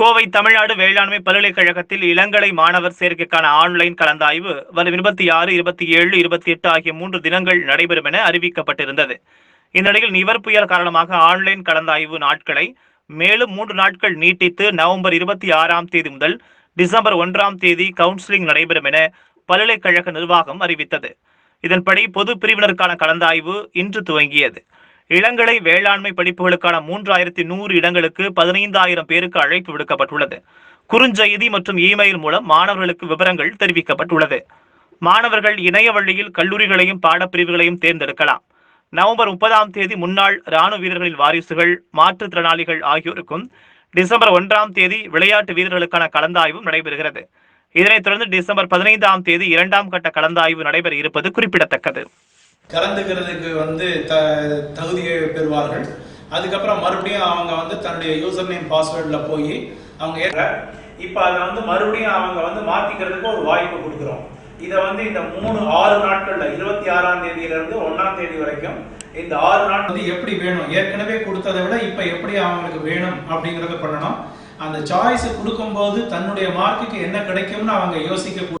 கோவை தமிழ்நாடு வேளாண்மை பல்கலைக்கழகத்தில் இளங்கலை மாணவர் சேர்க்கைக்கான ஆன்லைன் கலந்தாய்வு வரும் இருபத்தி ஆறு இருபத்தி ஏழு இருபத்தி எட்டு ஆகிய மூன்று தினங்கள் நடைபெறும் என அறிவிக்கப்பட்டிருந்தது. இந்நிலையில் நிவர் புயல் காரணமாக ஆன்லைன் கலந்தாய்வு நாட்களை மேலும் மூன்று நாட்கள் நீட்டித்து நவம்பர் இருபத்தி ஆறாம் தேதி முதல் டிசம்பர் ஒன்றாம் தேதி கவுன்சிலிங் நடைபெறும் என பல்கலைக்கழக நிர்வாகம் அறிவித்தது. இதன்படி பொது பிரிவினருக்கான கலந்தாய்வு இன்று துவங்கியது. இளங்கலை வேளாண்மை படிப்புகளுக்கான மூன்றாயிரத்தி நூறு இடங்களுக்கு பதினைந்தாயிரம் பேருக்கு அழைப்பு விடுக்கப்பட்டுள்ளது. குறுஞ்செய்தி மற்றும் இமெயில் மூலம் மாணவர்களுக்கு விவரங்கள் தெரிவிக்கப்பட்டுள்ளது. மாணவர்கள் இணைய வழியில் கல்லூரிகளையும் பாடப்பிரிவுகளையும் தேர்ந்தெடுக்கலாம். நவம்பர் முப்பதாம் தேதி முன்னாள் ராணுவ வீரர்களின் வாரிசுகள் மாற்றுத்திறனாளிகள் ஆகியோருக்கும் டிசம்பர் ஒன்றாம் தேதி விளையாட்டு வீரர்களுக்கான கலந்தாய்வும் நடைபெறுகிறது. இதனைத் தொடர்ந்து டிசம்பர் பதினைந்தாம் தேதி இரண்டாம் கட்ட கலந்தாய்வு நடைபெற இருப்பது குறிப்பிடத்தக்கது. கலந்துக்கிறதுக்கு வந்து த தகுதியை பெறுவார்கள். அதுக்கப்புறம் மறுபடியும் அவங்க வந்து தன்னுடைய யூசர் நேம் பாஸ்வேர்டில் போய் அவங்க ஏற இப்போ அதை வந்து மறுபடியும் அவங்க வந்து மாற்றிக்கிறதுக்கு ஒரு வாய்ப்பு கொடுக்குறோம். இதை வந்து இந்த மூணு ஆறு நாட்களில் இருபத்தி ஆறாம் தேதியிலிருந்து ஒன்றாம் தேதி வரைக்கும் இந்த ஆறு நாள் வந்து எப்படி வேணும்? ஏற்கனவே கொடுத்ததை விட இப்போ எப்படி அவங்களுக்கு வேணும் அப்படிங்கிறத பண்ணணும். அந்த சாய்ஸ் கொடுக்கும்போது தன்னுடைய மார்க்குக்கு என்ன கிடைக்கும்னு அவங்க யோசிக்க